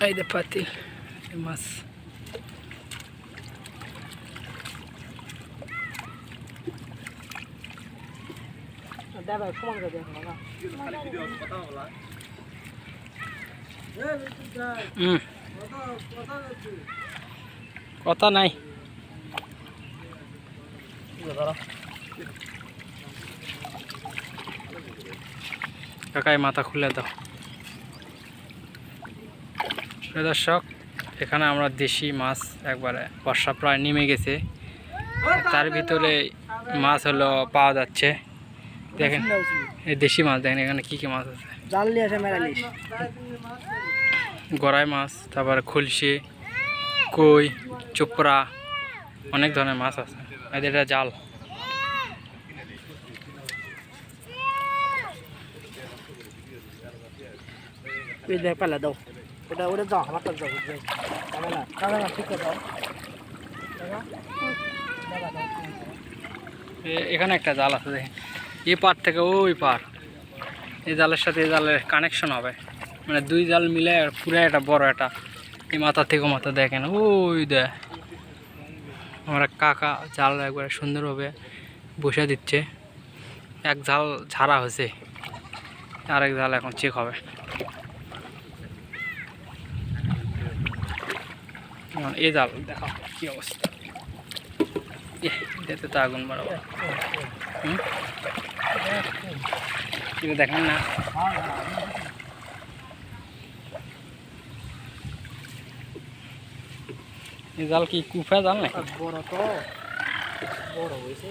এই যে পাতি এই মাছ দাদা সমান করে দেখো না কথা নাই কাকাই মাথা খুলে দাও প্রিয় দর্শক এখানে আমরা দেশি মাছ একবারে বর্ষা প্রায় নেমে গেছে। তার ভিতরে মাছ হলো পাওয়া যাচ্ছে। দেখেন এই দেশি মাছ দেখেন এখানে কি কি মাছ আছে। গড়াই মাছ তারপরে খুলশি কই চোপড়া অনেক ধরনের মাছ আছে। এটা জাল। পেলা দাও। ওটা ওটা দাও আমার তো দাও যাবে না দাদা না ঠিক এ- এখানে একটা জাল আছে দেখেন এই পার থেকে ওই পার এই জালের সাথে এই জালের কানেকশন হবে। মানে দুই জাল মিলে পুরো একটা বড় একটা এই মাথা থেকে মাথা দেখেন, ওই দে। আমরা কাকা জাল একবারে সুন্দরভাবে বসে দিচ্ছে। এক জাল ঝাড়া হয়েছে। আরেক জাল এখন চেক হবে। এখন এই জাল দেখা কি অবস্থা? এটাতে তো আগুন বাড়াবো। হুম? এটা দেখেন না। এই জাল কি কুফা জাল নাকি? বড় তো বড় হয়েছে।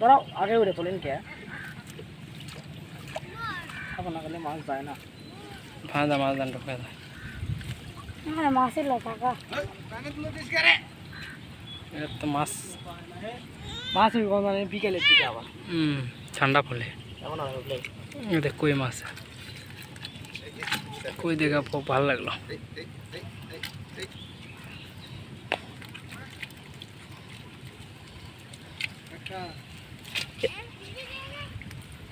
দাঁড়াও আগে উঠে তোলেন কে এখন না গেলে মাছ যায় না। ভাজা মাছ দান ঢোকা যায়। হ্যাঁ মাছের কাকা এটা তো মাছ। মাছ মানে বিকেলের দিকে আবার। হুম ঠান্ডা এটা কই মাছ? কই দেখা খুব ভালো লাগল।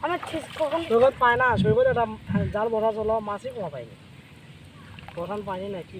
কখন? সৈকত পায় না সৈকত এটা জাল বড়া চলো মাছই কোনো পাইনি প্রধান পাইনি না কি